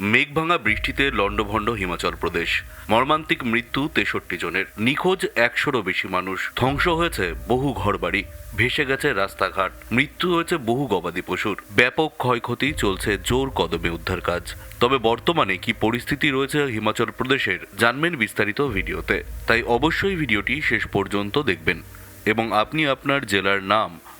মেঘভাঙা বৃষ্টিতে লণ্ডভণ্ড হিমাচল প্রদেশ। মর্মান্তিক মৃত্যু তেষট্টি জনের। নিখোঁজ একশোরও বেশি মানুষ। ধ্বংস হয়েছে বহু ঘরবাড়ি। ভেসে গেছে রাস্তাঘাট। মৃত্যু হয়েছে বহু গবাদি পশুর। ব্যাপক ক্ষয়ক্ষতি চলছে জোর কদমে উদ্ধার কাজ। তবে বর্তমানে কি পরিস্থিতি রয়েছে হিমাচল প্রদেশের, জানবেন বিস্তারিত ভিডিওতে। তাই অবশ্যই ভিডিওটি শেষ পর্যন্ত দেখবেন। এবং আপনি আপনার জেলার নাম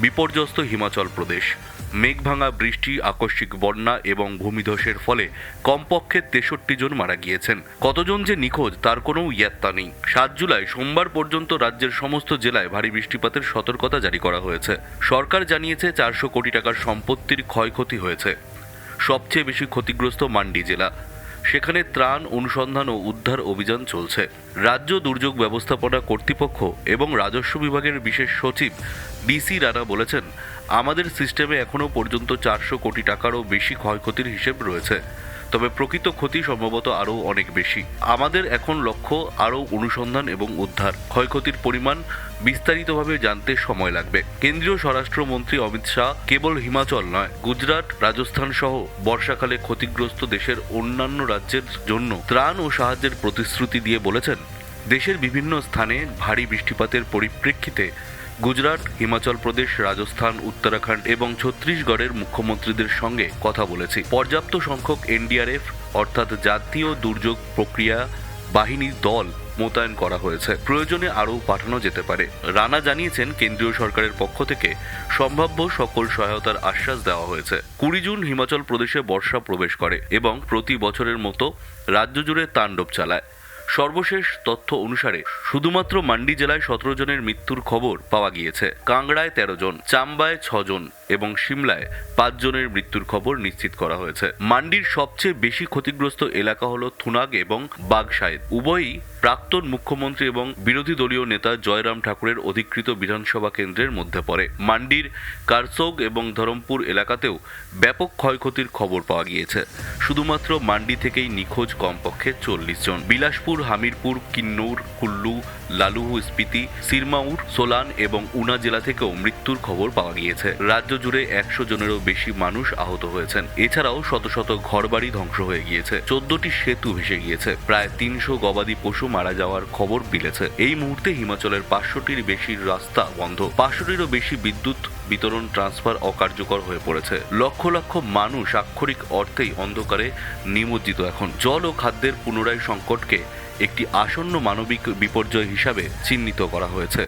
বিপর্যস্ত হিমাচল প্রদেশ। মেঘভাঙা বৃষ্টি, আকস্মিক বন্যা এবং ভূমিধসের ফলে কমপক্ষে তেষট্টি জন মারা গিয়েছেন। কতজন যে নিখোঁজ, তার কোনো ইয়াত্তা নেই। সাত জুলাই সোমবার পর্যন্ত রাজ্যের সমস্ত জেলায় ভারী বৃষ্টিপাতের সতর্কতা জারি করা হয়েছে। সরকার জানিয়েছে চারশো কোটি টাকার সম্পত্তির ক্ষয়ক্ষতি হয়েছে। সবচেয়ে বেশি ক্ষতিগ্রস্ত মান্ডি জেলা। সেখানে ত্রাণ, অনুসন্ধান ও উদ্ধার অভিযান চলছে। রাজ্য দুর্যোগ ব্যবস্থাপনা কর্তৃপক্ষ এবং রাজস্ব বিভাগের বিশেষ সচিব ডিসি রানা বলেছেন, আমাদের সিস্টেমে এখনও পর্যন্ত চারশো কোটি টাকারও বেশি ক্ষয়ক্ষতির হিসেব রয়েছে। তবে প্রকৃত ক্ষতি সম্ভবত আরও অনেক বেশি। আমাদের এখন লক্ষ্য আরও অনুসন্ধান এবং উদ্ধার। ক্ষয়ক্ষতির পরিমাণ বিস্তারিতভাবে জানতে সময় লাগবে। কেন্দ্রীয় স্বরাষ্ট্রমন্ত্রী অমিত শাহ কেবল হিমাচল নয়, গুজরাট রাজস্থান সহ বর্ষাকালে ক্ষতিগ্রস্ত দেশের অন্যান্য রাজ্যের জন্য ত্রাণ ও সাহায্যের প্রতিশ্রুতি দিয়ে বলেছেন, দেশের বিভিন্ন স্থানে ভারী বৃষ্টিপাতের পরিপ্রেক্ষিতে গুজরাট, হিমাচল প্রদেশ, রাজস্থান, উত্তরাখণ্ড এবং ছত্তিশগড়ের মুখ্যমন্ত্রীদের সঙ্গে কথা বলেছি। পর্যাপ্ত সংখ্যক এনডিআরএফ, অর্থাৎ জাতীয় দুর্যোগ প্রক্রিয়া বাহিনীর দল মোতায়েন করা হয়েছে। প্রয়োজনে আরও পাঠানো যেতে পারে। রানা জানিয়েছেন, কেন্দ্রীয় সরকারের পক্ষ থেকে সম্ভাব্য সকল সহায়তার আশ্বাস দেওয়া হয়েছে। কুড়ি জুন হিমাচল প্রদেশে বর্ষা প্রবেশ করে এবং প্রতি বছরের মতো রাজ্য জুড়ে তাণ্ডব চালায়। সর্বশেষ তথ্য অনুসারে শুধুমাত্র মান্ডি জেলায় সতেরো জনের মৃত্যুর খবর পাওয়া গিয়েছে। কাংড়ায় তেরো জন, চাম্বায় ছজন এবং সিমলায় পাঁচ জনের মৃত্যুর খবর নিশ্চিত করা হয়েছে। মান্ডির সবচেয়ে বেশি ক্ষতিগ্রস্ত এলাকা হল থুনাগ এবং বাগসাইদ। উভয়ই প্রাক্তন মুখ্যমন্ত্রী এবং বিরোধী দলীয় নেতা জয়রাম ঠাকুরের অধিকৃত বিধানসভা কেন্দ্রের মধ্যে পড়ে। মান্ডির, কারসোগ এবং ধরমপুর এলাকাতেও ব্যাপক ক্ষয়ক্ষতির খবর পাওয়া গিয়েছে। শুধুমাত্র মান্ডি থেকেই নিখোঁজ কমপক্ষে চল্লিশ জন। বিলাসপুর, হামিরপুর, কিন্নৌর, কুল্লু, লালুহু, স্পিতি, সিরমাউর, সোলান এবং উনা জেলা থেকেও মৃত্যুর খবর পাওয়া গিয়েছে। রাজ্য জুড়ে একশো জনেরও বেশি মানুষ আহত হয়েছেন। এছাড়াও শত শত ঘরবাড়ি ধ্বংস হয়ে গিয়েছে। চোদ্দটি সেতু ভেসে গিয়েছে। প্রায় তিনশো গবাদি পশু মারা যাওয়ার খবর মিলেছে। এই মুহূর্তে হিমাচলের পাঁচশোটির বেশি রাস্তা বন্ধ। পাঁচশোটিরও বেশি বিদ্যুৎ বিতরণ ট্রান্সফার অকার্যকর হয়ে পড়েছে। লক্ষ লক্ষ মানুষ আক্ষরিক অর্থেই অন্ধকারে নিমজ্জিত এখন। জল ও খাদ্যের পুনরায় সংকটকে একটি আসন্ন মানবিক বিপর্যয় হিসাবে চিহ্নিত করা হয়েছে।